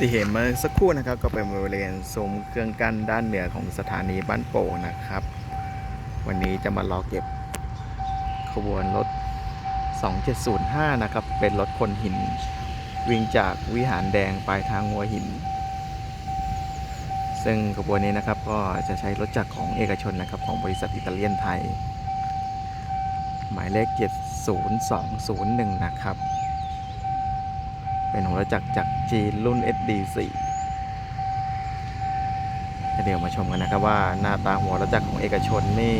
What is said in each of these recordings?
ที่เห็นเมื่อสักครู่นะครับก็เป็นบริเวณซุ้มเครื่องกั้นด้านเหนือของสถานีบ้านโป่งนะครับ วันนี้จะมารอเก็บขบวนรถ 2705 นะครับ เป็นรถคนหินวิ่งจากวิหารแดงไปทางหัวหิน ซึ่งขบวนนี้นะครับก็จะใช้รถจักรของเอกชนนะครับของบริษัทอิตาเลียนไทย หมายเลข 70201 นะครับ เป็นหัวรถจักรจากจีนรุ่น SD4 เดี๋ยวมาชมกันนะครับว่าหน้าตาหัวรถจักรของเอกชนนี่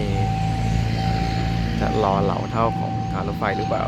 จะรอเหล่าเท่าของการรถไฟหรือเปล่า